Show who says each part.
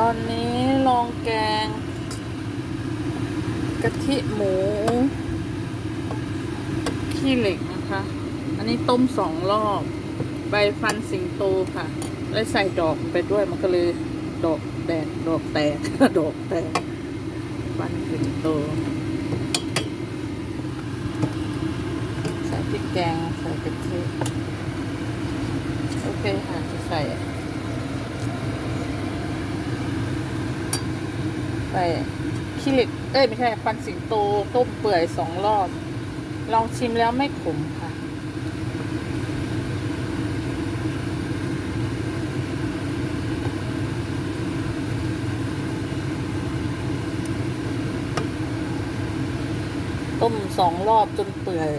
Speaker 1: ตอนนี้ลองแกงกะทิหมู ขี้เหล็กนะคะ อันนี้ต้มสองรอบ ใบฟันสิงโตค่ะแล้วใส่ดอกไปด้วยมันก็เลยดอกแตกดอกแตกดอกแตกฟันสิงโตใส่พริกแกงใส่กะทิโอเคค่ะจะใส่ ใส่ขี้เหล็ก เอ้ยไม่ใช่ฟันสิงโตต้มเปื่อยสองรอบ ลองชิมแล้วไม่ขมค่ะ ต้มสองรอบจนเปื่อย